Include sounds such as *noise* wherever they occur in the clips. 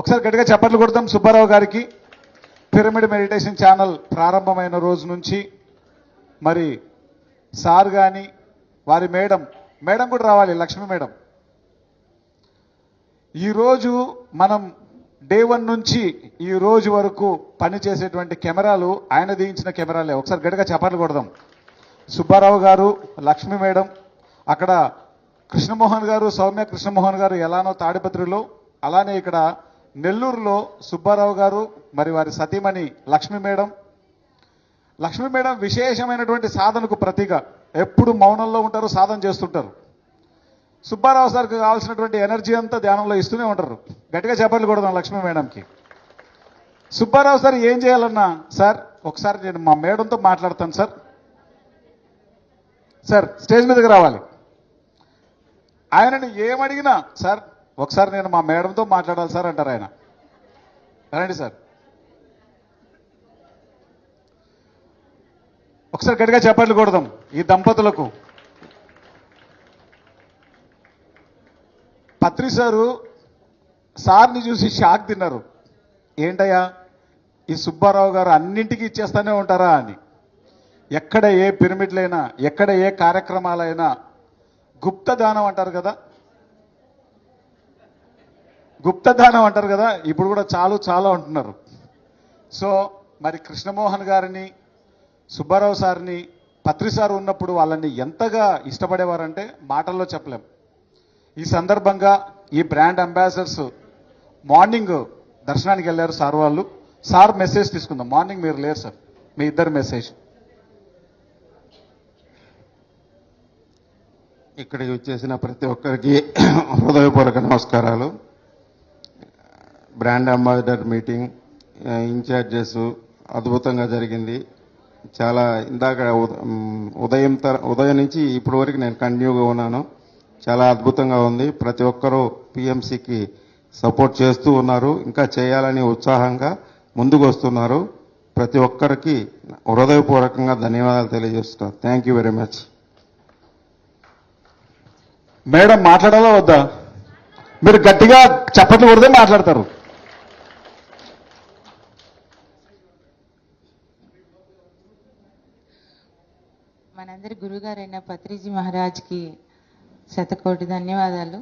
ఒకసారి గట్టిగా చప్పట్లు కొడతాం సుబ్బారావు గారికి. పిరమిడ్ మెడిటేషన్ ఛానల్ ప్రారంభమైన రోజు నుంచి మరి సార్ కానీ వారి మేడం మేడం కూడా రావాలి లక్ష్మి మేడం. ఈరోజు మనం డే వన్ నుంచి ఈ రోజు వరకు పనిచేసేటువంటి కెమెరాలు ఆయన దించిన కెమెరాలే. ఒకసారి గట్టిగా చప్పట్లు కొడదాం. సుబ్బారావు గారు లక్ష్మి మేడం అక్కడ కృష్ణమోహన్ గారు సౌమ్య కృష్ణమోహన్ గారు ఎలానో తాడిపత్రిలో అలానే ఇక్కడ నెల్లూరులో సుబ్బారావు గారు మరి వారి సతీమణి లక్ష్మి మేడం. లక్ష్మి మేడం విశేషమైనటువంటి సాధనకు ప్రతీక ఎప్పుడు మౌనంలో ఉంటారు సాధన చేస్తుంటారు. సుబ్బారావు సార్కి కావాల్సినటువంటి ఎనర్జీ అంతా ధ్యానంలో ఇస్తూనే ఉంటారు. గట్టిగా చెప్పట్లు కొడదాం లక్ష్మి మేడంకి. సుబ్బారావు సార్ ఏం చేయాలన్నా సార్ ఒకసారి నేను మా మేడంతో మాట్లాడతాను సార్. సార్ స్టేజ్ మీదకి రావాలి. ఆయనని ఏమడిగినా సార్ ఒకసారి నేను మా మేడంతో మాట్లాడాలి సార్ అంటారు ఆయన. రండి సార్. ఒకసారి గట్టిగా చెప్పట్లు కొడదాం ఈ దంపతులకు. పత్రి సారు సార్ని చూసి షాక్ తిన్నారు. ఏంటయ్యా? ఈ సుబ్బారావు గారు అన్నింటికి ఇచ్చేస్తానే ఉంటారా అని. ఎక్కడ ఏ పిరమిడ్లైనా ఎక్కడ ఏ కార్యక్రమాలైనా గుప్త దానం అంటారు కదా? గుప్తదానం అంటారు కదా ఇప్పుడు కూడా చాలు చాలా అంటున్నారు సో మరి కృష్ణమోహన్ గారిని సుబ్బారావు సార్ని పత్రి సార్ ఉన్నప్పుడు వాళ్ళని ఎంతగా ఇష్టపడేవారంటే మాటల్లో చెప్పలేం. ఈ సందర్భంగా ఈ బ్రాండ్ అంబాసిడర్స్ మార్నింగ్ దర్శనానికి వెళ్ళారు సార్ వాళ్ళు. సార్ మెసేజ్ తీసుకుందాం. మార్నింగ్ మీరు లేరు సార్. మీ ఇద్దరు మెసేజ్. ఇక్కడికి వచ్చేసిన ప్రతి ఒక్కరికి హృదయపూర్వక నమస్కారాలు. బ్రాండ్ అంబాసిడర్ మీటింగ్ ఇన్ఛార్జెస్ అద్భుతంగా జరిగింది. చాలా ఇందాక ఉదయం తర ఉదయం నుంచి ఇప్పటి వరకు నేను కంటిన్యూగా ఉన్నాను. చాలా అద్భుతంగా ఉంది. ప్రతి ఒక్కరూ పిఎంసికి సపోర్ట్ చేస్తూ ఉన్నారు. ఇంకా చేయాలని ఉత్సాహంగా ముందుకు వస్తున్నారు ప్రతి ఒక్కరికి హృదయపూర్వకంగా ధన్యవాదాలు తెలియజేస్తున్నాను thank you very much madam మాట్లాడాలా వద్దా? మీరు గట్టిగా చప్పట్లు కొడితే మాట్లాడతారు. మనందరి గురుగారైన పత్రిజీ మహారాజ్కి శతకోటి ధన్యవాదాలు.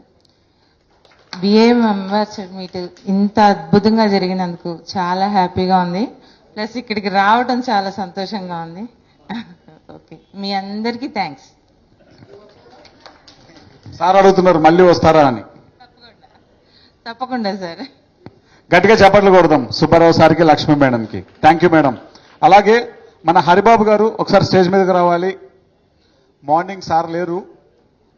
బిఏ మెంబర్స్ మీట్ ఇంత అద్భుతంగా జరిగినందుకు చాలా హ్యాపీగా ఉంది. ప్లస్ ఇక్కడికి రావడం చాలా సంతోషంగా ఉంది. ఓకే మీ అందరికీ థ్యాంక్స్ సార్ అడుగుతున్నారు మళ్ళీ వస్తారా అని. తప్పకుండా. సార్ గట్టిగా చప్పట్లు కొడదాం సుబ్బారావు సార్కి లక్ష్మీ మేడంకి. థ్యాంక్ యూ మేడం అలాగే మన హరిబాబు గారు ఒకసారి స్టేజ్ మీదకి రావాలి. మార్నింగ్ సార్ లేరు.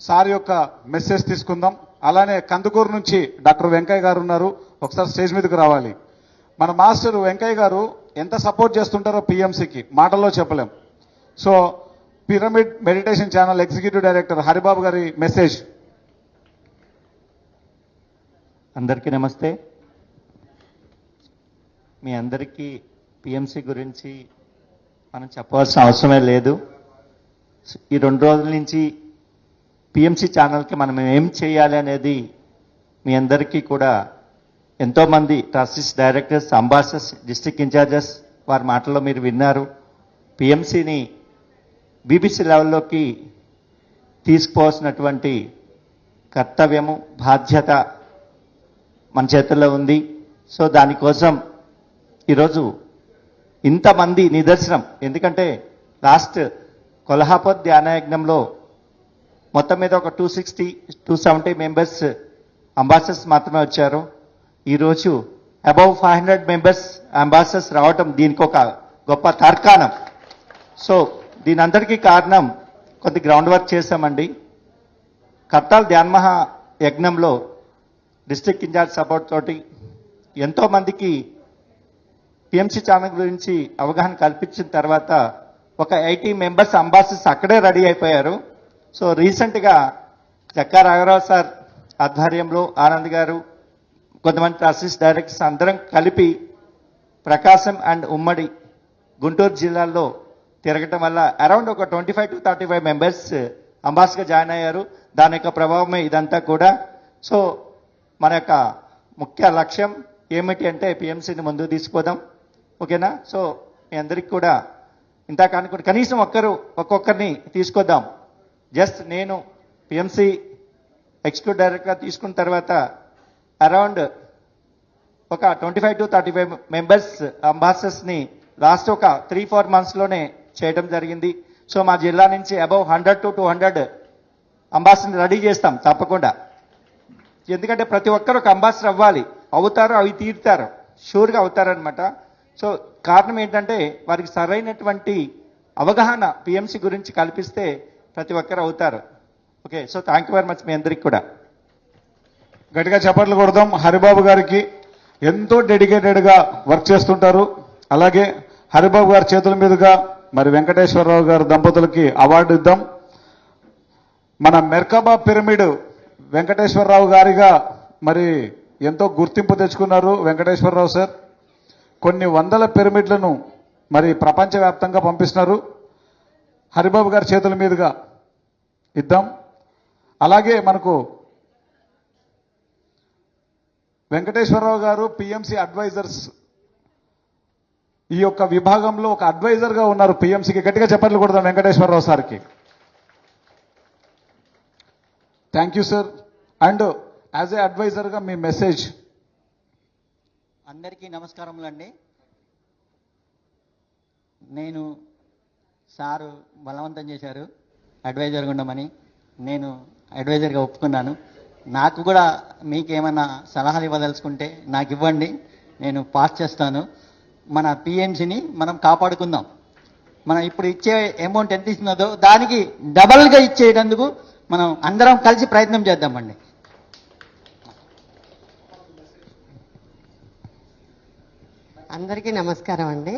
సార్ యొక్క మెసేజ్ తీసుకుందాం. అలానే కందుకూరు నుంచి డాక్టర్ వెంకయ్య గారు ఉన్నారు. ఒకసారి స్టేజ్ మీదకి రావాలి. మన మాస్టర్ వెంకయ్య గారు ఎంత సపోర్ట్ చేస్తుంటారో పిఎంసికి మాటల్లో చెప్పలేం. So pyramid meditation channel executive director Haribabu గారి మెసేజ్. అందరికీ నమస్తే. మీ అందరికీ పిఎంసి గురించి మనం చెప్పవలసిన అవసరమే లేదు. ఈ రెండు రోజుల నుంచి పిఎంసి ఛానల్కి మనం ఏం చేయాలి అనేది మీ అందరికీ కూడా ఎంతోమంది trustees directors ambassadors district incharges వారి మాటల్లో మీరు విన్నారు. పిఎంసిని బీబీసీ లెవెల్లోకి తీసుకోవాల్సినటువంటి కర్తవ్యము బాధ్యత మన చేతుల్లో ఉంది. సో దానికోసం ఈరోజు ఇంతమంది నిదర్శనం. ఎందుకంటే లాస్ట్ కొల్హాపూర్ ధ్యానయజ్ఞంలో మొత్తం మీద ఒక two sixty two seventy members ambassadors మాత్రమే వచ్చారు. ఈరోజు above five hundred members ambassadors రావటం దీనికి ఒక గొప్ప తార్కాణం. సో దీని అందరికీ కారణం కొద్ది గ్రౌండ్ వర్క్ చేశామండి. కర్తాల్ ధ్యాన్మహా యజ్ఞంలో డిస్ట్రిక్ట్ ఇన్ఛార్జ్ సపోర్ట్ తోటి ఎంతో మందికి పిఎంసి ఛానల్ గురించి అవగాహన కల్పించిన తర్వాత ఒక ఎయిటీ మెంబర్స్ అంబాసిడర్స్ అక్కడే రెడీ అయిపోయారు. సో రీసెంట్గా జక్కా రాఘరావు సార్ ఆధ్వర్యంలో ఆనంద్ గారు కొంతమంది ట్రస్టీస్ డైరెక్టర్స్ అందరం కలిపి ప్రకాశం అండ్ ఉమ్మడి గుంటూరు జిల్లాల్లో తిరగటం వల్ల అరౌండ్ ఒక twenty five to thirty five members అంబాసిడర్గా join అయ్యారు. దాని యొక్క ప్రభావమే ఇదంతా కూడా. సో మన యొక్క ముఖ్య లక్ష్యం ఏమిటి అంటే పిఎంసీని ముందుకు తీసుకుపోదాం. ఓకేనా? సో మీ అందరికీ కూడా ఇంత అనుకుంటే కనీసం ఒక్కరు ఒక్కొక్కరిని తీసుకొద్దాం. జస్ట్ నేను పిఎంసి ఎగ్జిక్యూటివ్ డైరెక్టర్గా తీసుకున్న తర్వాత అరౌండ్ ఒక twenty five to thirty five members అంబాసిడర్స్ని last ఒక త్రీ ఫోర్ మంత్స్లోనే చేయడం జరిగింది. సో మా జిల్లా నుంచి above hundred to two hundred అంబాసిడర్ని ready చేస్తాం తప్పకుండా. ఎందుకంటే ప్రతి ఒక్కరు ఒక అంబాసిడర్ అవ్వాలి. అవుతారు అవి తీరుతారు. షూర్గా అవుతారనమాట సో కారణం ఏంటంటే వారికి సరైనటువంటి అవగాహన పిఎంసి గురించి కల్పిస్తే ప్రతి ఒక్కరు అవుతారు. Okay so thank you very much మీ అందరికి కూడా. గట్టిగా చప్పట్లు కొడదాం. హరిబాబు గారికి ఎంతో డెడికేటెడ్గా వర్క్ చేస్తుంటారు. అలాగే హరిబాబు గారి చేతుల మీదుగా మరి వెంకటేశ్వరరావు గారి దంపతులకి అవార్డు ఇద్దాం. మన మెర్కబా పిరమిడ్ వెంకటేశ్వరరావు గారిగా మరి ఎంతో గుర్తింపు తెచ్చుకున్నారు వెంకటేశ్వరరావు సార్. కొన్ని వందల పిరమిడ్లను మరి ప్రపంచవ్యాప్తంగా పంపిస్తున్నారు. హరిబాబు గారి చేతుల మీదుగా ఇద్దాం. అలాగే మనకు వెంకటేశ్వరరావు గారు పిఎంసి అడ్వైజర్స్ ఈ యొక్క విభాగంలో ఒక అడ్వైజర్గా ఉన్నారు పిఎంసికి. గట్టిగా చెప్పట్లు కొడదాం వెంకటేశ్వరరావు సార్కి. Thank you sir and as a అడ్వైజర్గా మీ మెసేజ్ అందరికీ నమస్కారములండి. నేను సారు బలవంతం చేశారు అడ్వైజర్గా ఉండమని నేను అడ్వైజర్గా ఒప్పుకున్నాను. నాకు కూడా మీకేమైనా సలహాలు ఇవ్వదలుచుకుంటే నాకు ఇవ్వండి. నేను పాస్ చేస్తాను. మన పిఎంసిని మనం కాపాడుకుందాం. మనం ఇప్పుడు ఇచ్చే అమౌంట్ ఎంత ఇస్తున్నదో దానికి డబల్గా ఇచ్చేటందుకు మనం అందరం కలిసి ప్రయత్నం చేద్దామండి. అందరికీ నమస్కారం అండి.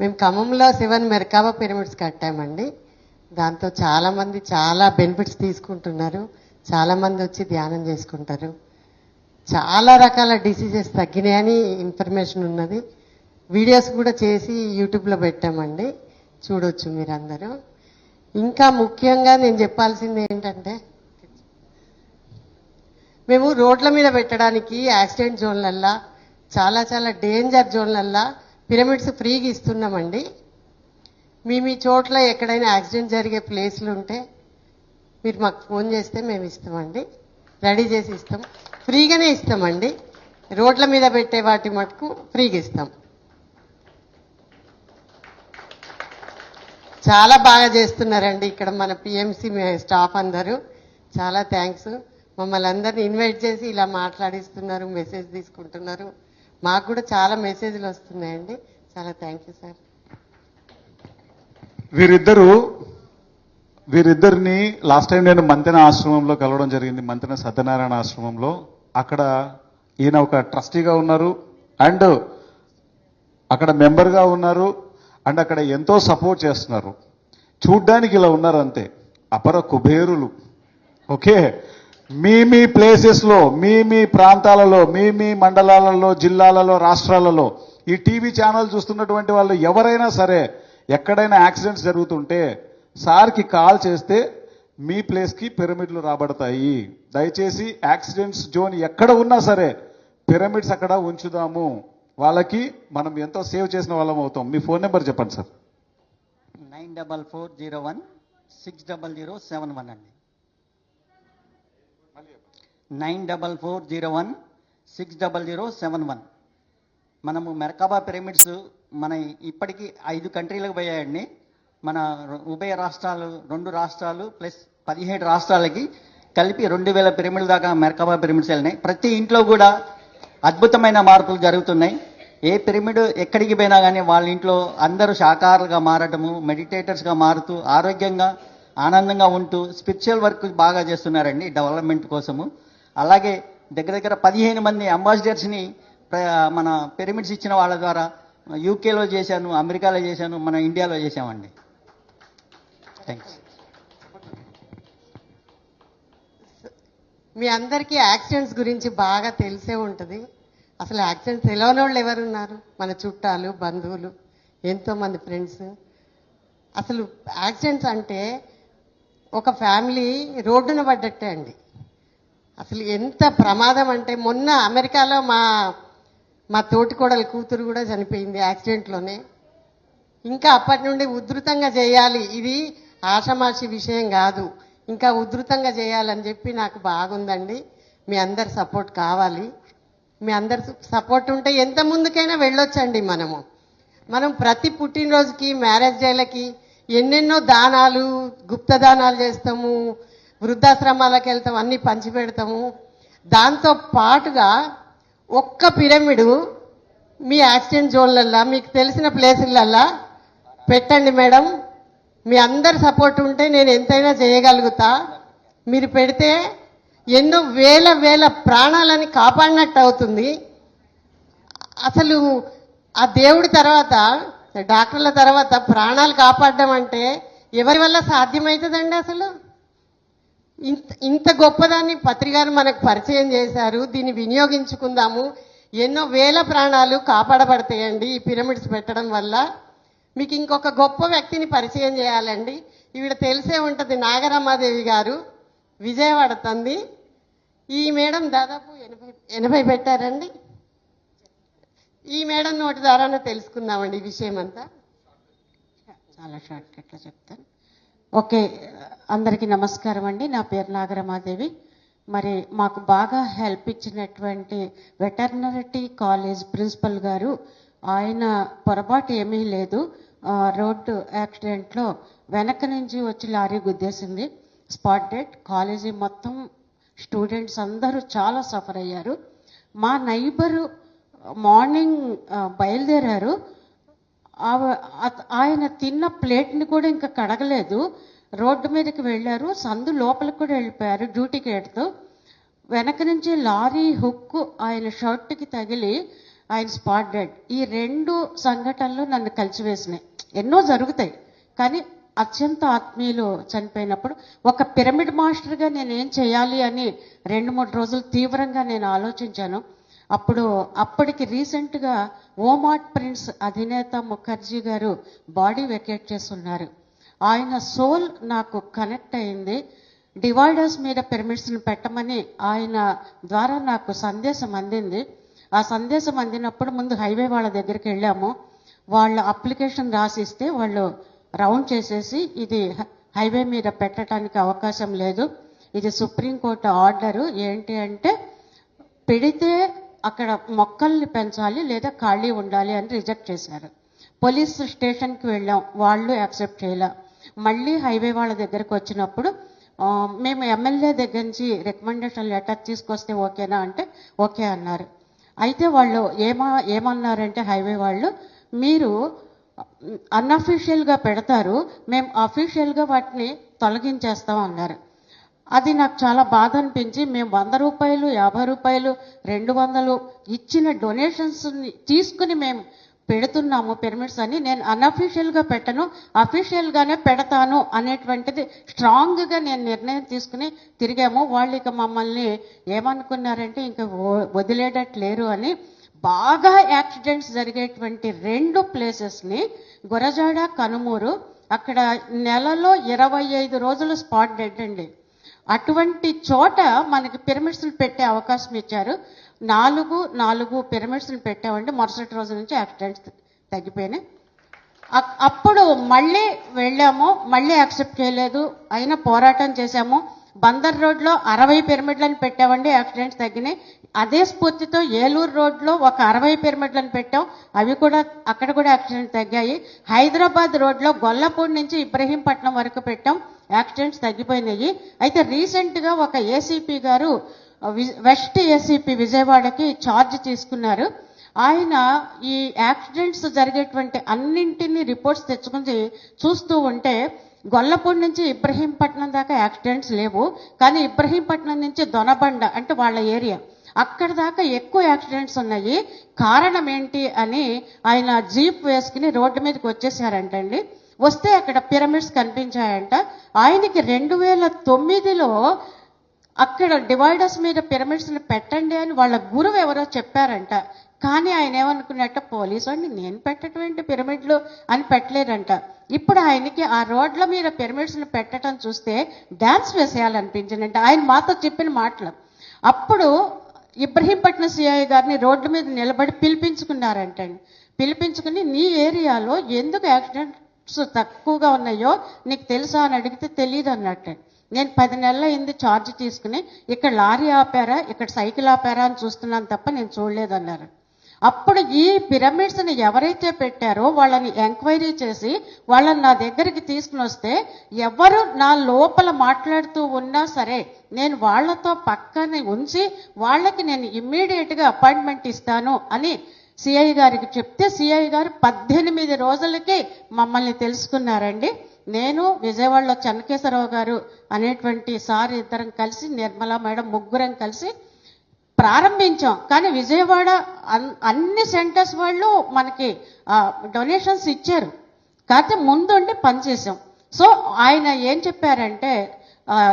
మేము ఖమ్మంలో సెవెన్ మెర్కాబా పిరమిడ్స్ కట్టామండి. దాంతో చాలామంది చాలా బెనిఫిట్స్ తీసుకుంటున్నారు. చాలామంది వచ్చి ధ్యానం చేసుకుంటారు. చాలా రకాల డిసీజెస్ తగ్గినాయని ఇన్ఫర్మేషన్ ఉన్నది. వీడియోస్ కూడా చేసి యూట్యూబ్లో పెట్టామండి. చూడొచ్చు మీరందరూ. ఇంకా ముఖ్యంగా నేను చెప్పాల్సింది ఏంటంటే మేము రోడ్ల మీద పెట్టడానికి యాక్సిడెంట్ జోన్లల్లా చాలా చాలా డేంజర్ జోన్లల్లా పిరమిడ్స్ ఫ్రీగా ఇస్తున్నామండి. మీ మీ చోట్ల ఎక్కడైనా యాక్సిడెంట్ జరిగే ప్లేస్లు ఉంటే మీరు మాకు ఫోన్ చేస్తే మేము ఇస్తామండి. రెడీ చేసి ఇస్తాం. ఫ్రీగానే ఇస్తామండి. రోడ్ల మీద పెట్టే వాటి మటుకు ఫ్రీగా ఇస్తాం. చాలా బాగా చేస్తున్నారండి ఇక్కడ మన పిఎంసి స్టాఫ్ అందరూ. చాలా థ్యాంక్స్ మమ్మల్ని అందరిని ఇన్వైట్ చేసి ఇలా మాట్లాడిస్తున్నారు మెసేజ్ తీసుకుంటున్నారు. మాకు కూడా చాలా మెసేజ్లు వస్తున్నాయండి. చాలా థ్యాంక్ యూ సార్ వీరిద్దరూ వీరిద్దరిని లాస్ట్ టైం నేను మంతెన ఆశ్రమంలో కలవడం జరిగింది. మంతెన సత్యనారాయణ ఆశ్రమంలో. అక్కడ ఈయన ఒక ట్రస్టీగా ఉన్నారు. అండ్ అక్కడ మెంబర్గా ఉన్నారు. అండ్ అక్కడ ఎంతో సపోర్ట్ చేస్తున్నారు. చూడ్డానికి ఇలా ఉన్నారు అంతే. అపర కుబేరులు. ఓకే? మీ మీ ప్లేసెస్లో మీ మీ ప్రాంతాలలో మీ మీ మండలాలలో జిల్లాలలో రాష్ట్రాలలో ఈ టీవీ ఛానల్ చూస్తున్నటువంటి వాళ్ళు ఎవరైనా సరే ఎక్కడైనా యాక్సిడెంట్స్ జరుగుతుంటే సార్కి కాల్ చేస్తే మీ ప్లేస్కి పిరమిడ్లు రాబడతాయి. దయచేసి యాక్సిడెంట్స్ జోన్ ఎక్కడ ఉన్నా సరే పిరమిడ్స్ అక్కడ ఉంచుదాము. వాళ్ళకి మనం ఎంతో సేవ్ చేసిన వాళ్ళం అవుతాం. మీ ఫోన్ నెంబర్ చెప్పండి sir. Nine double four zero one six double zero seven one అండి. Nine double four zero one six double zero seven one. మనము మెరకాబా పిరమిడ్స్ మన ఇప్పటికీ ఐదు కంట్రీలకు పోయాయండి. మన ఉభయ రాష్ట్రాలు రెండు రాష్ట్రాలు ప్లస్ పదిహేడు రాష్ట్రాలకి కలిపి రెండు వేల పిరమిడ్ల దాకా మెర్కాబా పిరమిడ్స్ వెళ్ళినాయి. ప్రతి ఇంట్లో కూడా అద్భుతమైన మార్పులు జరుగుతున్నాయి. ఏ పిరమిడ్ ఎక్కడికి పోయినా కానీ వాళ్ళ ఇంట్లో అందరూ శాకాహారులుగా మారటము మెడిటేటర్స్గా మారుతూ ఆరోగ్యంగా ఆనందంగా ఉంటూ స్పిరిచువల్ వర్క్ బాగా చేస్తున్నారండి డెవలప్మెంట్ కోసము. అలాగే దగ్గర దగ్గర పదిహేను మంది అంబాసిడర్స్ని మన పిరమిడ్స్ ఇచ్చిన వాళ్ళ ద్వారా యూకేలో చేశాను అమెరికాలో చేశాను మన ఇండియాలో చేశామండి. థ్యాంక్స్ మీ అందరికీ యాక్సిడెంట్స్ గురించి బాగా తెలిసే ఉంటుంది. అసలు యాక్సిడెంట్స్ తెలియని వాళ్ళు ఎవరున్నారు? మన చుట్టాలు బంధువులు ఎంతోమంది ఫ్రెండ్స్ అసలు యాక్సిడెంట్స్ అంటే ఒక ఫ్యామిలీ రోడ్డున పడ్డట్టే అండి. అసలు ఎంత ప్రమాదం అంటే మొన్న అమెరికాలో మా మా తోటికోడల కూతురు కూడా చనిపోయింది యాక్సిడెంట్లోనే. ఇంకా అప్పటి నుండి ఉధృతంగా చేయాలి. ఇది ఆషమాషి విషయం కాదు. ఇంకా ఉధృతంగా చేయాలని చెప్పి నాకు బాగుందండి. మీ అందరి సపోర్ట్ కావాలి. మీ అందరి సపోర్ట్ ఉంటే ఎంత ముందుకైనా వెళ్ళొచ్చండి మనము. మనం ప్రతి పుట్టినరోజుకి మ్యారేజ్ డేలకి ఎన్నెన్నో దానాలు గుప్త దానాలు చేస్తాము. వృద్ధాశ్రమాలకు వెళ్తాం అన్ని పంచిపెడతాము. దాంతో పాటుగా ఒక్క పిరమిడు మీ యాక్సిడెంట్ జోన్లల్లా మీకు తెలిసిన ప్లేసులల్లా పెట్టండి మేడం. మీ అందరి సపోర్ట్ ఉంటే నేను ఎంతైనా చేయగలుగుతా. మీరు పెడితే ఎన్నో వేల వేల ప్రాణాలని కాపాడినట్టు అవుతుంది. అసలు ఆ దేవుడి తర్వాత డాక్టర్ల తర్వాత ప్రాణాలు కాపాడడం అంటే ఎవరి వల్ల సాధ్యమవుతుందండి అసలు? ఇంత ఇంత గొప్పదాన్ని పత్రికారు మనకు పరిచయం చేశారు దీన్ని వినియోగించుకుందాము. ఎన్నో వేల ప్రాణాలు కాపాడబడతాయండి ఈ పిరమిడ్స్ పెట్టడం వల్ల. మీకు ఇంకొక గొప్ప వ్యక్తిని పరిచయం చేయాలండి. ఈవిడ తెలిసే ఉంటుంది నాగరమాదేవి గారు విజయవాడ తంది. ఈ మేడం దాదాపు ఎనభై ఎనభై పెట్టారండి. ఈ మేడం నోటి ద్వారానే తెలుసుకుందామండి ఈ విషయం అంతా చాలా షార్ట్ కట్లో చెప్తాను. ఓకే అందరికీ నమస్కారం అండి. నా పేరు నాగరమాదేవి. మరి మాకు బాగా హెల్ప్ ఇచ్చినటువంటి వెటర్నరీ కాలేజ్ ప్రిన్సిపల్ గారు ఆయన పొరపాటు ఏమీ లేదు. రోడ్డు యాక్సిడెంట్లో వెనక నుంచి వచ్చి లారీ గుద్దేసింది. స్పాట్ డెడ్ కాలేజీ మొత్తం స్టూడెంట్స్ అందరూ చాలా సఫర్ అయ్యారు. మా నైబరు మార్నింగ్ బయలుదేరారు. ఆయన తిన్న ప్లేట్ని కూడా ఇంకా కడగలేదు. రోడ్డు మీదకి వెళ్ళారు. సందు లోపలికి కూడా వెళ్ళిపోయారు డ్యూటీకి వెళ్తూ వెనక నుంచి లారీ హుక్ ఆయన షర్ట్కి తగిలి ఆయన స్పాట్ డెడ్ ఈ రెండు సంఘటనలు నన్ను కలిసివేసినాయి. ఎన్నో జరుగుతాయి. కానీ అత్యంత ఆత్మీయులు చనిపోయినప్పుడు ఒక పిరమిడ్ మాస్టర్గా నేను ఏం చేయాలి అని రెండు మూడు రోజులు తీవ్రంగా నేను ఆలోచించాను. అప్పుడు అప్పటికి రీసెంట్గా ఓమాట్ ప్రిన్స్ అధినేత ముఖర్జీ గారు బాడీ వెకేట్ చేస్తున్నారు ఆయన సోల్ నాకు కనెక్ట్ అయింది. డివైడర్స్ మీద పిరమిడ్స్ని పెట్టమని ఆయన ద్వారా నాకు సందేశం అందింది. ఆ సందేశం అందినప్పుడు ముందు హైవే వాళ్ళ దగ్గరికి వెళ్ళాము. వాళ్ళ అప్లికేషన్ రాసిస్తే వాళ్ళు రౌండ్ చేసేసి ఇది హైవే మీద పెట్టడానికి అవకాశం లేదు. ఇది సుప్రీంకోర్టు ఆర్డరు. ఏంటి అంటే పెడితే అక్కడ మొక్కల్ని పెంచాలి లేదా ఖాళీ ఉండాలి అని రిజెక్ట్ చేశారు. పోలీస్ స్టేషన్కి వెళ్ళాం. వాళ్ళు యాక్సెప్ట్ చేయలే. మళ్ళీ హైవే వాళ్ళ దగ్గరకు వచ్చినప్పుడు మేము ఎమ్మెల్యే దగ్గర నుంచి రికమెండేషన్ లెటర్ తీసుకొస్తే ఓకేనా అంటే ఓకే అన్నారు. అయితే వాళ్ళు ఏమా ఏమన్నారంటే హైవే వాళ్ళు మీరు అన్అఫీషియల్గా పెడతారు మేము అఫీషియల్గా వాటిని తొలగించేస్తాం అన్నారు. అది నాకు చాలా బాధ అనిపించి మేము వంద రూపాయలు యాభై రూపాయలు రెండు వందలు ఇచ్చిన డొనేషన్స్ తీసుకుని మేము పెడుతున్నాము పిరమిడ్స్ అని నేను అన్అఫీషియల్గా పెట్టను. అఫీషియల్గానే పెడతాను అనేటువంటిది స్ట్రాంగ్గా నేను నిర్ణయం తీసుకుని తిరిగాము. వాళ్ళు ఇక మమ్మల్ని ఏమనుకున్నారంటే ఇంకా వదిలేటట్లేరు అని బాగా యాక్సిడెంట్స్ జరిగేటువంటి రెండు ప్లేసెస్ని గురజాడ కనుమూరు అక్కడ నెలలో ఇరవై ఐదు రోజులు స్పాట్ డెడ్ అండి. అటువంటి చోట మనకి పిరమిడ్స్ని పెట్టే అవకాశం ఇచ్చారు. నాలుగు నాలుగు పిరమిడ్స్ని పెట్టామండి మరుసటి రోజు నుంచి యాక్సిడెంట్స్ తగ్గిపోయినాయి. అప్పుడు మళ్ళీ వెళ్ళాము మళ్ళీ యాక్సెప్ట్ చేయలేదు. అయినా పోరాటం చేశాము. బందర్ రోడ్లో అరవై పిరమిడ్లను పెట్టామండి యాక్సిడెంట్స్ తగ్గినాయి. అదే స్ఫూర్తితో ఏలూరు రోడ్లో ఒక అరవై పిరమిడ్లను పెట్టాం. అవి కూడా అక్కడ కూడా యాక్సిడెంట్ తగ్గాయి. హైదరాబాద్ రోడ్లో గొల్లపూడి నుంచి ఇబ్రహీంపట్నం వరకు పెట్టాం. యాక్సిడెంట్స్ తగ్గిపోయినాయి. అయితే రీసెంట్గా ఒక ఏసీపీ గారు వెస్ట్ ఏసీపీ విజయవాడకి ఛార్జ్ తీసుకున్నారు. ఆయన ఈ యాక్సిడెంట్స్ జరిగేటువంటి అన్నింటినీ రిపోర్ట్స్ తెచ్చుకుని చూస్తూ ఉంటే గొల్లపూడి నుంచి ఇబ్రహీంపట్నం దాకా యాక్సిడెంట్స్ లేవు. కానీ ఇబ్రహీంపట్నం నుంచి దొనబండ అంటే వాళ్ళ ఏరియా. అక్కడ దాకా ఎక్కువ యాక్సిడెంట్స్ ఉన్నాయి. కారణం ఏంటి అని ఆయన జీప్ వేసుకుని రోడ్డు మీదకి వచ్చేసారంటండి. వస్తే అక్కడ పిరమిడ్స్ కనిపించాయంట. ఆయనకి రెండు వేల తొమ్మిదిలో అక్కడ డివైడర్స్ మీద పిరమిడ్స్ని పెట్టండి అని వాళ్ళ గురువు ఎవరో చెప్పారంట. కానీ ఆయన ఏమనుకున్నట్ట పోలీసు వాడిని నేను పెట్టడం ఏంటి పిరమిడ్లు? అని పెట్టలేరంట ఇప్పుడు ఆయనకి ఆ రోడ్ల మీద పిరమిడ్స్ని పెట్టడం చూస్తే డ్యాన్స్ వేసేయాలనిపించిందంట. ఆయన మాతో చెప్పిన మాటలు. అప్పుడు ఇబ్రహీంపట్నం సిఐ గారిని రోడ్డు మీద నిలబడి పిలిపించుకున్నారంటండి. పిలిపించుకుని నీ ఏరియాలో ఎందుకు యాక్సిడెంట్స్ తక్కువగా ఉన్నాయో నీకు తెలుసా? అని అడిగితే తెలియదు అన్నట్టండి నేను పది నెలల అయింది ఛార్జ్ తీసుకుని ఇక్కడ లారీ ఆపారా ఇక్కడ సైకిల్ ఆపారా అని చూస్తున్నాను తప్ప నేను చూడలేదన్నారు. అప్పుడు ఈ పిరమిడ్స్ని ఎవరైతే పెట్టారో వాళ్ళని ఎంక్వైరీ చేసి వాళ్ళని నా దగ్గరికి తీసుకుని వస్తే ఎవరు నా లోపల మాట్లాడుతూ ఉన్నా సరే నేను వాళ్ళతో పక్కన ఉంచి వాళ్ళకి నేను ఇమ్మీడియట్గా అపాయింట్మెంట్ ఇస్తాను అని సిఐ గారికి చెప్తే సిఐ గారు పద్దెనిమిది రోజులకి మమ్మల్ని తెలుసుకున్నారండి. నేను విజయవాడలో చెన్నకేశ్వరరావు గారు అనేటువంటి సార్ ఇద్దరం కలిసి నిర్మల మేడం ముగ్గురం కలిసి ప్రారంభించాం. కానీ విజయవాడ అన్- అన్ని సెంటర్స్ వాళ్ళు మనకి డొనేషన్స్ ఇచ్చారు. కాకపోతే ముందుండి పనిచేసాం సో ఆయన ఏం చెప్పారంటే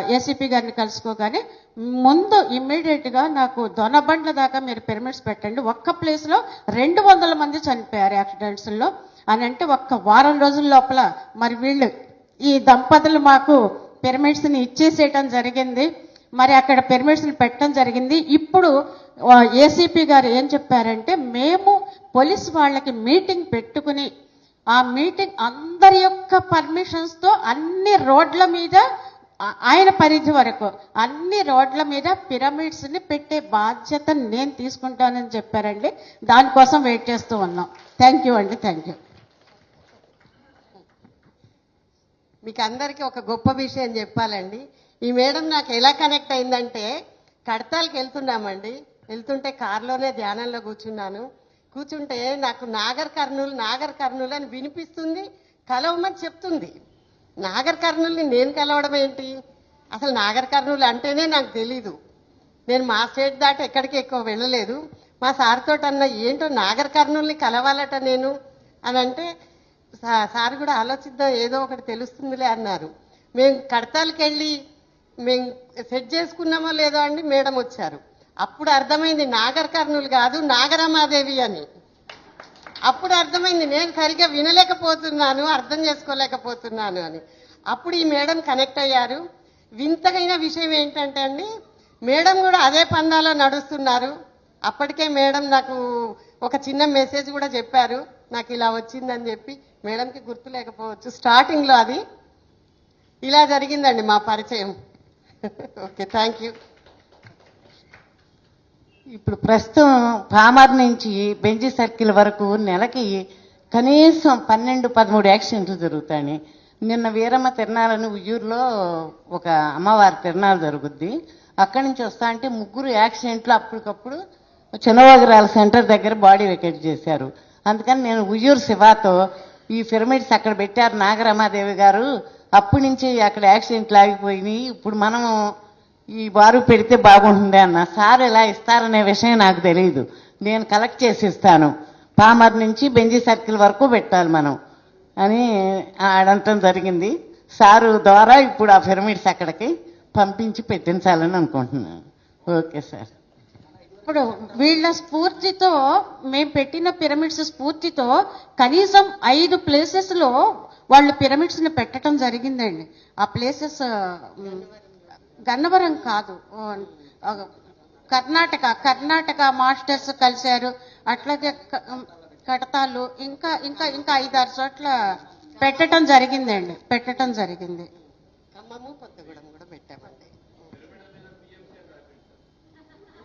ఏసీపీ గారిని కలుసుకోగానే ముందు ఇమ్మీడియట్గా నాకు దొనబండ్ల దాకా మీరు పిరమిడ్స్ పెట్టండి. ఒక్క ప్లేస్లో రెండు వందల మంది చనిపోయారు యాక్సిడెంట్స్లో. అని అంటే ఒక్క వారం రోజుల లోపల మరి వీళ్ళు ఈ దంపతులు మాకు పిరమిడ్స్ని ఇచ్చేసేయటం జరిగింది. మరి అక్కడ పిరమిడ్స్ని పెట్టడం జరిగింది. ఇప్పుడు ఏసీపీ గారు ఏం చెప్పారంటే మేము పోలీస్ వాళ్ళకి మీటింగ్ పెట్టుకుని ఆ మీటింగ్ అందరి యొక్క పర్మిషన్స్తో అన్ని రోడ్ల మీద ఆయన పరిధి వరకు అన్ని రోడ్ల మీద పిరమిడ్స్ని పెట్టే బాధ్యత నేను తీసుకుంటానని చెప్పారండి. దానికోసం వెయిట్ చేస్తూ ఉన్నాం. థ్యాంక్ యూ అండి. థ్యాంక్ యూ మీకు అందరికీ ఒక గొప్ప విషయం చెప్పాలండి. ఈ మేడం నాకు ఎలా కనెక్ట్ అయిందంటే కడతాలకి వెళ్తున్నామండి. వెళ్తుంటే కారులోనే ధ్యానంలో కూర్చున్నాను. కూర్చుంటే నాకు నాగర్ కర్నూలు నాగర్ కర్నూలు అని వినిపిస్తుంది కలవమని చెప్తుంది. నాగర్ కర్నూల్ని నేను కలవడం ఏంటి? అసలు నాగర్ కర్నూలు అంటేనే నాకు తెలీదు. నేను మా స్టేట్ దాటి ఎక్కడికి ఎక్కువ వెళ్ళలేదు. మా సార్తో అన్న ఏంటో నాగర్ కర్నూల్ని కలవాలట నేను అని అంటే సార్ కూడా ఆలోచిద్దాం ఏదో ఒకటి తెలుస్తుందిలే అన్నారు. మేము కడతాలకి వెళ్ళి మేము సెట్ చేసుకున్నామో లేదో అండి మేడం వచ్చారు. అప్పుడు అర్థమైంది నాగర్ కర్నూలు కాదు నాగరమాదేవి అని. అప్పుడు అర్థమైంది నేను సరిగ్గా వినలేకపోతున్నాను అర్థం చేసుకోలేకపోతున్నాను అని. అప్పుడు ఈ మేడం కనెక్ట్ అయ్యారు. వింతగైన విషయం ఏంటంటే అండి మేడం కూడా అదే పందాలో నడుస్తున్నారు. అప్పటికే మేడం నాకు ఒక చిన్న మెసేజ్ కూడా చెప్పారు నాకు ఇలా వచ్చిందని చెప్పి. మేడంకి గుర్తు లేకపోవచ్చు. స్టార్టింగ్లో అది. ఇలా జరిగిందండి మా పరిచయం. ఓకే థ్యాంక్ యూ ఇప్పుడు ప్రస్తుతం పామర్ నుంచి బెంజి సర్కిల్ వరకు నెలకి కనీసం పన్నెండు పదమూడు యాక్సిడెంట్లు జరుగుతాయి. నిన్న వీరమ్మ తిరణాలని ఉయ్యూరులో ఒక అమ్మవారి తిరణాలు జరుగుద్ది. అక్కడి నుంచి వస్తా అంటే ముగ్గురు యాక్సిడెంట్లు అప్పటికప్పుడు చిన్నవాగరాల సెంటర్ దగ్గర బాడీ వెకెట్ చేశారు. అందుకని నేను ఉయ్యూరు శివాతో ఈ పిరమిడ్స్ అక్కడ పెట్టారు నాగరమాదేవి గారు. అప్పటి నుంచి అక్కడ యాక్సిడెంట్లు ఆగిపోయినాయి. ఇప్పుడు మనం ఈ బారు పెడితే బాగుంటుంది అన్న. సార్ ఇలా ఇస్తారనే విషయం నాకు తెలియదు నేను కలెక్ట్ చేసి ఇస్తాను. పామర్ నుంచి బెంజీ సర్కిల్ వరకు పెట్టాలి మనం అని ఆడంటం జరిగింది. సారు ద్వారా ఇప్పుడు ఆ పిరమిడ్స్ అక్కడికి పంపించి పెట్టించాలని అనుకుంటున్నాను. Okay sir. ఇప్పుడు వీళ్ళ స్ఫూర్తితో మేము పెట్టిన పిరమిడ్స్ స్ఫూర్తితో కనీసం ఐదు ప్లేసెస్లో వాళ్ళు పిరమిడ్స్ని పెట్టడం జరిగిందండి. ఆ ప్లేసెస్ గన్నవరం కాదు కర్ణాటక కర్ణాటక మాస్టర్స్ కలిశారు. అట్లాగే కడతాలు ఇంకా ఇంకా ఇంకా ఐదారు చోట్ల పెట్టడం జరిగిందండి పెట్టడం జరిగింది. ఖమ్మము కొత్తగూడెం కూడా పెట్టామండి.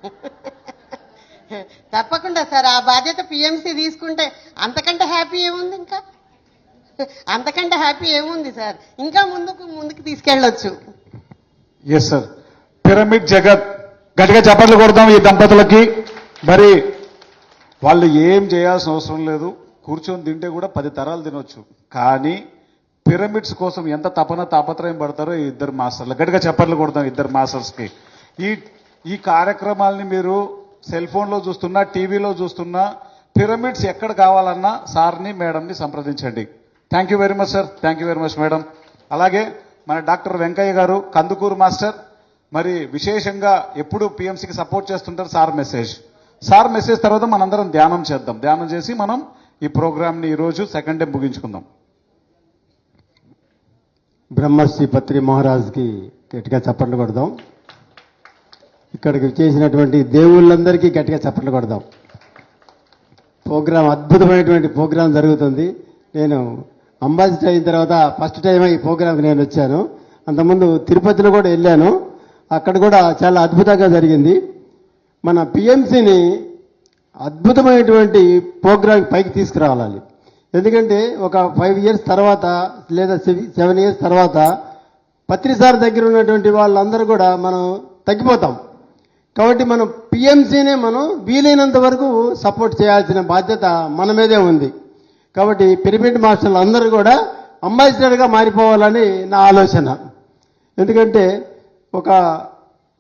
*laughs* *laughs* తప్పకుండా సార్ ఆ బాధ్యత పిఎంసీ తీసుకుంటే అంతకంటే హ్యాపీ ఏముంది ఇంకా? *laughs* అంతకంటే హ్యాపీ ఏముంది సార్? ఇంకా ముందుకు ముందుకు తీసుకెళ్ళొచ్చు. ఎస్ సార్ పిరమిడ్ జగత్ గట్టిగా చప్పట్లు కొడదాం ఈ దంపతులకి. మరి వాళ్ళు ఏం చేయాల్సిన అవసరం లేదు. కూర్చొని తింటే కూడా పది తరాలు తినొచ్చు. కానీ పిరమిడ్స్ కోసం ఎంత తపన తాపత్రయం పడతారో ఈ ఇద్దరు మాస్టర్లు. గట్టిగా చప్పట్లు కొడదాం ఇద్దరు మాస్టర్స్కి. ఈ ఈ కార్యక్రమాలని మీరు సెల్ ఫోన్లో చూస్తున్నా టీవీలో చూస్తున్నా పిరమిడ్స్ ఎక్కడ కావాలన్నా సార్ని మేడంని సంప్రదించండి. Thank you very much sir thank you very much madam అలాగే మన డాక్టర్ వెంకయ్య గారు కందుకూరు మాస్టర్ మరి విశేషంగా ఎప్పుడు పిఎంసీకి సపోర్ట్ చేస్తుంటారు సార్ మెసేజ్. సార్ మెసేజ్ తర్వాత మనందరం ధ్యానం చేద్దాం. ధ్యానం చేసి మనం ఈ ప్రోగ్రామ్ని ఈరోజు సెకండ్ డే ముగించుకుందాం. బ్రహ్మశ్రీ పత్రి మహారాజ్కి గట్టిగా చప్పట్లు కొడదాం. ఇక్కడికి చేసినటువంటి దేవుళ్ళందరికీ గట్టిగా చప్పట్లు కొడదాం. ప్రోగ్రాం అద్భుతమైనటువంటి ప్రోగ్రాం జరుగుతుంది. నేను అంబాసిడర్ అయిన తర్వాత ఫస్ట్ టైం ఈ ప్రోగ్రాంకి నేను వచ్చాను. అంతకుముందు తిరుపతిలో కూడా వెళ్ళాను. అక్కడ కూడా చాలా అద్భుతంగా జరిగింది. మన పిఎంసిని అద్భుతమైనటువంటి ప్రోగ్రాం పైకి తీసుకురావాలి. ఎందుకంటే ఒక ఫైవ్ ఇయర్స్ తర్వాత లేదా సెవెన్ ఇయర్స్ తర్వాత పత్రిసార్ దగ్గర ఉన్నటువంటి వాళ్ళందరూ కూడా మనం తగ్గిపోతాం. కాబట్టి మనం పిఎంసీనే మనం వీలైనంత వరకు సపోర్ట్ చేయాల్సిన బాధ్యత మన మీదే ఉంది. కాబట్టి పిరమిడ్ మాస్టర్లు అందరూ కూడా అంబాసిడర్గా మారిపోవాలని నా ఆలోచన. ఎందుకంటే ఒక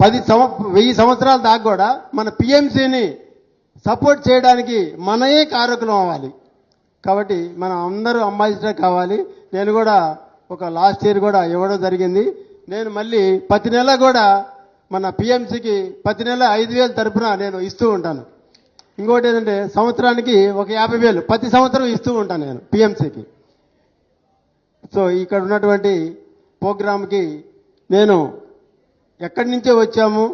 పది సంవ వెయ్యి సంవత్సరాల దాకా కూడా మన పిఎంసీని సపోర్ట్ చేయడానికి మనయే కారకులం అవ్వాలి. కాబట్టి మనం అందరూ అంబాసిడర్ కావాలి. నేను కూడా ఒక లాస్ట్ ఇయర్ కూడా ఇవ్వడం జరిగింది. నేను మళ్ళీ ప్రతి నెల కూడా మన పిఎంసికి ప్రతి నెల ఐదు వేలు తరపున నేను ఇస్తూ ఉంటాను. ఇంకోటి ఏంటంటే సంవత్సరానికి ఒక యాభై వేలు ప్రతి సంవత్సరం ఇస్తూ ఉంటాను నేను పిఎంసికి సో ఇక్కడ ఉన్నటువంటి ప్రోగ్రామ్కి నేను ఎక్కడి నుంచే వచ్చాము?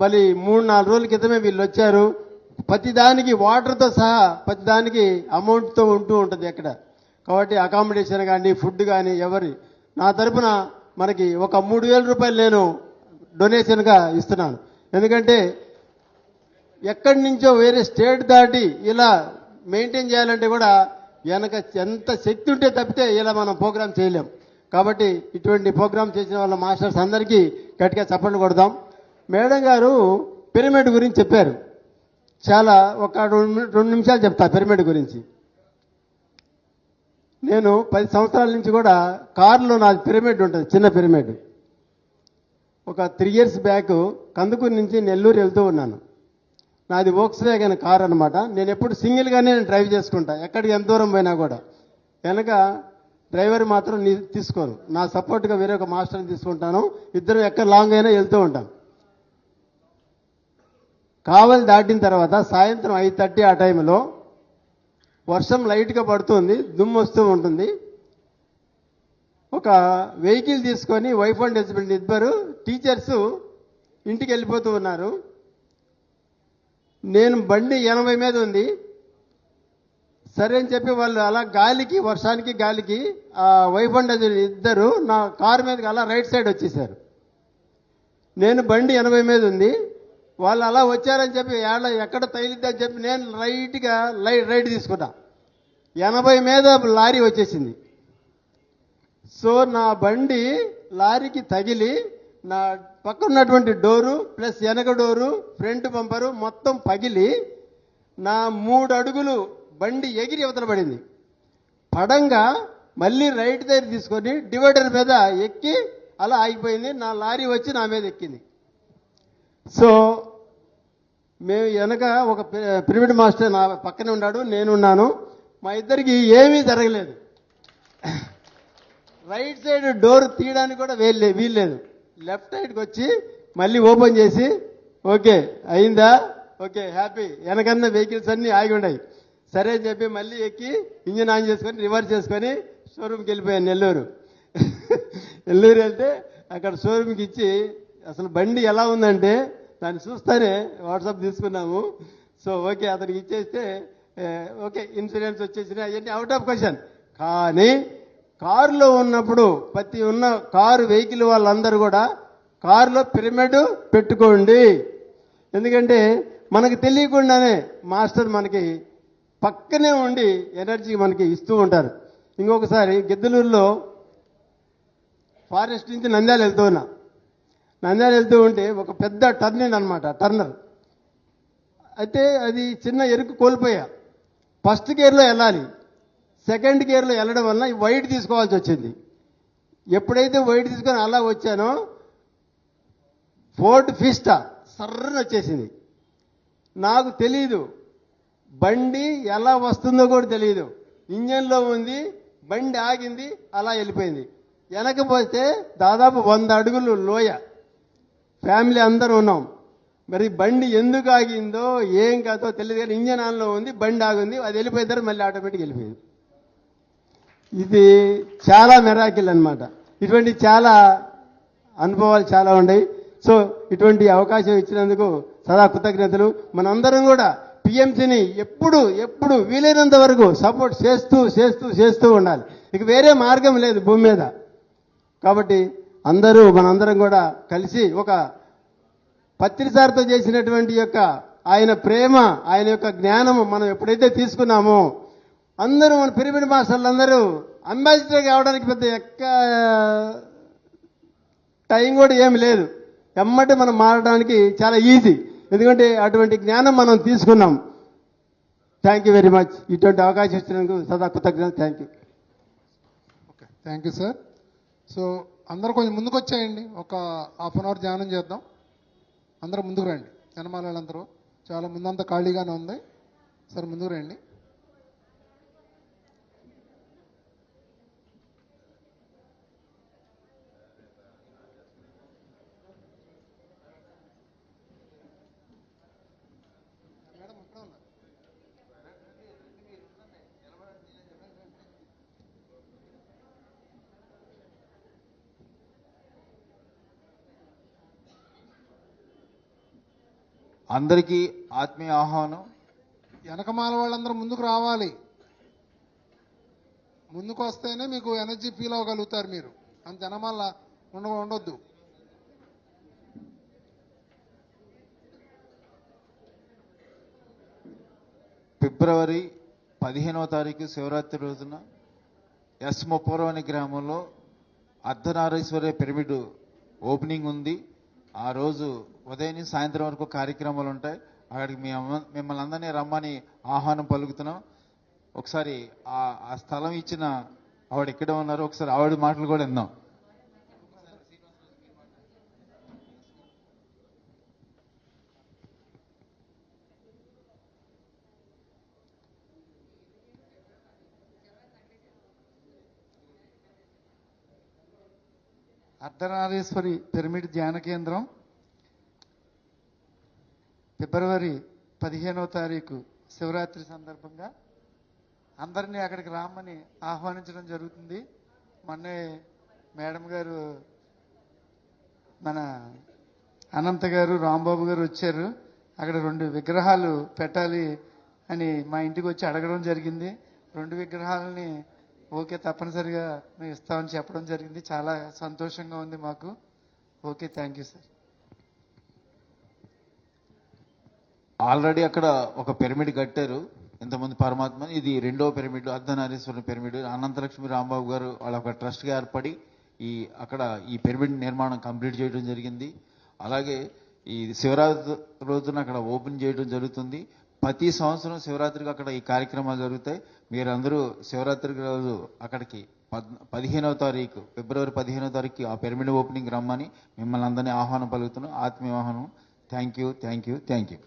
మళ్ళీ మూడు నాలుగు రోజుల క్రితమే వీళ్ళు వచ్చారు. ప్రతిదానికి వాటర్తో సహా ప్రతిదానికి అమౌంట్తో ఉంటూ ఉంటుంది ఎక్కడ. కాబట్టి అకామిడేషన్ కానీ ఫుడ్ కానీ ఎవరి నా తరపున మనకి ఒక మూడు వేల రూపాయలు నేను డొనేషన్గా ఇస్తున్నాను. ఎందుకంటే ఎక్కడి నుంచో వేరే స్టేట్ దాటి ఇలా మెయింటైన్ చేయాలంటే కూడా వెనక ఎంత శక్తి ఉంటే తప్పితే ఇలా మనం ప్రోగ్రామ్ చేయలేం. కాబట్టి ఇటువంటి ప్రోగ్రామ్ చేసిన వాళ్ళ మాస్టర్స్ అందరికీ గట్టిగా చప్పట్లు కొడదాం. మేడం గారు పిరమిడ్ గురించి చెప్పారు. చాలా ఒక రెండు రెండు నిమిషాలు చెప్తా పిరమిడ్ గురించి. నేను పది సంవత్సరాల నుంచి కూడా కారులో నాది పిరమిడ్ ఉంటుంది చిన్న పిరమిడ్. ఒక త్రీ ఇయర్స్ బ్యాక్ కందుకూరు నుంచి నెల్లూరు వెళ్తూ ఉన్నాను. నాది వోక్స్ వ్యాగన్ కార్ అనమాట నేను ఎప్పుడు సింగిల్గానే నేను డ్రైవ్ చేసుకుంటా. ఎక్కడికి ఎంత దూరం పోయినా కూడా. వెనక డ్రైవర్ మాత్రం నీ తీసుకోను నా సపోర్ట్గా వేరే ఒక మాస్టర్ని తీసుకుంటాను. ఇద్దరు ఎక్కడ లాంగ్ అయినా వెళ్తూ ఉంటాం. కావలి దాటిన తర్వాత సాయంత్రం ఐదు థర్టీ ఆ టైంలో వర్షం లైట్గా పడుతుంది. దుమ్ము వస్తూ ఉంటుంది. ఒక వెహికల్ తీసుకొని వైఫ్ అండ్ హస్బెండ్ ఇద్దరు టీచర్స్ ఇంటికి వెళ్ళిపోతూ ఉన్నారు. నేను బండి ఎనభై మీద ఉంది. సరే అని చెప్పి వాళ్ళు అలా గాలికి వర్షానికి గాలికి ఆ వైఫ్ అండ్ హస్బెండ్ ఇద్దరు నా కారు మీదకి అలా రైట్ సైడ్ వచ్చేసారు. నేను బండి ఎనభై మీద ఉంది. వాళ్ళు అలా వచ్చారని చెప్పి ఏళ్ళ ఎక్కడ తగిలిద్దని చెప్పి నేను రైట్గా లైట్ రైట్ తీసుకున్నా ఎనభై మీద లారీ వచ్చేసింది. సో నా బండి లారీకి తగిలి నా పక్కన ఉన్నటువంటి డోరు ప్లస్ వెనక డోరు ఫ్రంట్ బంపరు మొత్తం పగిలి నా మూడు అడుగులు బండి ఎగిరి అవతల పడింది. పడంగా మళ్ళీ రైట్ దగ్గర తీసుకొని డివైడర్ మీద ఎక్కి అలా ఆగిపోయింది. నా లారీ వచ్చి నా మీద ఎక్కింది. సో మేము వెనక ఒక పి- పిరమిడ్ మాస్టర్ నా పక్కనే ఉన్నాడు. నేనున్నాను మా ఇద్దరికి ఏమీ జరగలేదు. రైట్ సైడ్ డోర్ తీయడానికి కూడా వేలే వీల్లేదు లెఫ్ట్ సైడ్కి వచ్చి మళ్ళీ ఓపెన్ చేసి ఓకే అయిందా? Okay happy. వెనకన్న వెహికల్స్ అన్నీ ఆగి ఉన్నాయి. సరే అని చెప్పి మళ్ళీ ఎక్కి ఇంజిన్ ఆన్ చేసుకొని రివర్స్ చేసుకొని షోరూమ్కి వెళ్ళిపోయాను నెల్లూరు. *laughs* నెల్లూరు వెళ్తే అక్కడ షోరూమ్కి ఇచ్చి అసలు బండి ఎలా ఉందంటే దాన్ని చూస్తానే వాట్సాప్ తీసుకున్నాము. సో ఓకే అతనికి ఇచ్చేస్తే ఓకే ఇన్సూరెన్స్ వచ్చేసినాయి అవన్నీ అవుట్ ఆఫ్ క్వశ్చన్ కానీ కారులో ఉన్నప్పుడు ప్రతి ఉన్న కారు వెహికల్ వాళ్ళందరూ కూడా కారులో పిరమిడ్ పెట్టుకోండి. ఎందుకంటే మనకు తెలియకుండానే మాస్టర్ మనకి పక్కనే ఉండి ఎనర్జీ మనకి ఇస్తూ ఉంటారు. ఇంకొకసారి గిద్దలూరులో ఫారెస్ట్ నుంచి నంద్యాల వెళ్తూ ఉన్నా. నంద్యాల వెళ్తూ ఉంటే ఒక పెద్ద టర్నింగ్ అనమాట టర్నర్. అయితే అది చిన్న ఎరుకు కోల్పోయా. ఫస్ట్ గేర్లో వెళ్ళాలి. సెకండ్ గేర్లో వెళ్ళడం వల్ల ఈ వైట్ తీసుకోవాల్సి వచ్చింది. ఎప్పుడైతే వైట్ తీసుకొని అలా వచ్చానో ఫోర్డ్ ఫిస్టా సర్రని వచ్చేసింది. నాకు తెలీదు. బండి ఎలా వస్తుందో కూడా తెలియదు ఇంజన్లో ఉంది బండి ఆగింది అలా వెళ్ళిపోయింది. వెనకపోతే దాదాపు వంద అడుగులు లోయ. ఫ్యామిలీ అందరూ ఉన్నాం. మరి బండి ఎందుకు ఆగిందో ఏం కాదో తెలియదు కానీ ఇంజన్ ఆన్లో ఉంది బండి ఆగింది అది వెళ్ళిపోయిన తర్వాత మళ్ళీ ఆటోమేటిక్ వెళ్ళిపోయింది. ఇది చాలా మెరాకిల్ అన్నమాట. ఇటువంటి చాలా అనుభవాలు చాలా ఉన్నాయి. సో ఇటువంటి అవకాశం ఇచ్చినందుకు సదా కృతజ్ఞతలు. మనందరం కూడా పిఎంసీని ఎప్పుడు ఎప్పుడు వీలైనంత వరకు సపోర్ట్ చేస్తూ చేస్తూ చేస్తూ ఉండాలి. ఇక వేరే మార్గం లేదు భూమి మీద. కాబట్టి అందరూ మనందరం కూడా కలిసి ఒక పత్రిసార్తో చేసినటువంటి యొక్క ఆయన ప్రేమ ఆయన యొక్క జ్ఞానము మనం ఎప్పుడైతే తీసుకున్నామో అందరూ మన పిరమిడ్ మాస్టర్లు అందరూ అంబాసిడర్ కావడానికి పెద్ద ఎక్క టైం కూడా ఏమి లేదు. ఎమ్మటి మనం మారడానికి చాలా ఈజీ. ఎందుకంటే అటువంటి జ్ఞానం మనం తీసుకున్నాం. థ్యాంక్ యూ వెరీ మచ్ ఇటువంటి అవకాశం ఇచ్చినందుకు సదా కృతజ్ఞత thank you okay thank you sir so అందరూ కొంచెం ముందుకు వచ్చేయండి. ఒక హాఫ్ అన్ అవర్ ధ్యానం చేద్దాం. అందరూ ముందుకు రండి. జనమాలందరూ చాలా ముందంతా ఖాళీగానే ఉంది. సరే ముందుకు రండి. అందరికీ ఆత్మీయ ఆహ్వానం. వెనకమాల వాళ్ళందరూ ముందుకు రావాలి. ముందుకు వస్తేనే మీకు ఎనర్జీ ఫీల్ అవ్వగలుగుతారు మీరు. అంత జనమాల ఉండ ఉండొద్దు. ఫిబ్రవరి పదిహేనవ తారీఖు శివరాత్రి రోజున ఎస్ ముప్పవరం అనే గ్రామంలో అర్ధనారీశ్వర పిరమిడ్ ఓపెనింగ్ ఉంది. ఆ రోజు ఉదయం సాయంత్రం వరకు కార్యక్రమాలు ఉంటాయి. అక్కడికి మీ మిమ్మల్ని అందరినీ రమ్మని ఆహ్వానం పలుకుతున్నాం. ఒకసారి ఆ స్థలం ఇచ్చిన ఆవిడ ఇక్కడే ఉన్నారు? ఒకసారి ఆవిడ మాటలు కూడా విందాం. అర్ధనారీశ్వరి పిరమిడ్ ధ్యాన కేంద్రం ఫిబ్రవరి పదిహేనవ తారీఖు శివరాత్రి సందర్భంగా అందరినీ అక్కడికి రామని ఆహ్వానించడం జరుగుతుంది. మొన్నే మేడం గారు మన అనంత గారు రాంబాబు గారు వచ్చారు. అక్కడ రెండు విగ్రహాలు పెట్టాలి అని మా ఇంటికి వచ్చి అడగడం జరిగింది. రెండు విగ్రహాలని ఓకే తప్పనిసరిగా మేము ఇస్తామని చెప్పడం జరిగింది. చాలా సంతోషంగా ఉంది మాకు. Okay thank you sir. Already అక్కడ ఒక పిరమిడ్ కట్టారు. ఇంతమంది పరమాత్మ ఇది రెండో పిరమిడ్ అర్ధనారీశ్వరుని పిరమిడ్. అనంతలక్ష్మి రాంబాబు గారు వాళ్ళ ఒక ట్రస్ట్గా ఏర్పడి ఈ అక్కడ ఈ పిరమిడ్ నిర్మాణం కంప్లీట్ చేయడం జరిగింది. అలాగే ఈ శివరాత్రి రోజున అక్కడ ఓపెన్ చేయడం జరుగుతుంది. ప్రతి సంవత్సరం శివరాత్రికి అక్కడ ఈ కార్యక్రమాలు జరుగుతాయి. మీరందరూ శివరాత్రికి రోజు అక్కడికి పద్ పదిహేనవ తారీఖు ఫిబ్రవరి పదిహేనవ తారీఖు ఆ పిరమిడ్ ఓపెనింగ్ రమ్మని మిమ్మల్ని అందరినీ ఆహ్వానం పలుకుతున్నాం. ఆత్మీయ ఆహ్వానం. Thank you thank you thank you.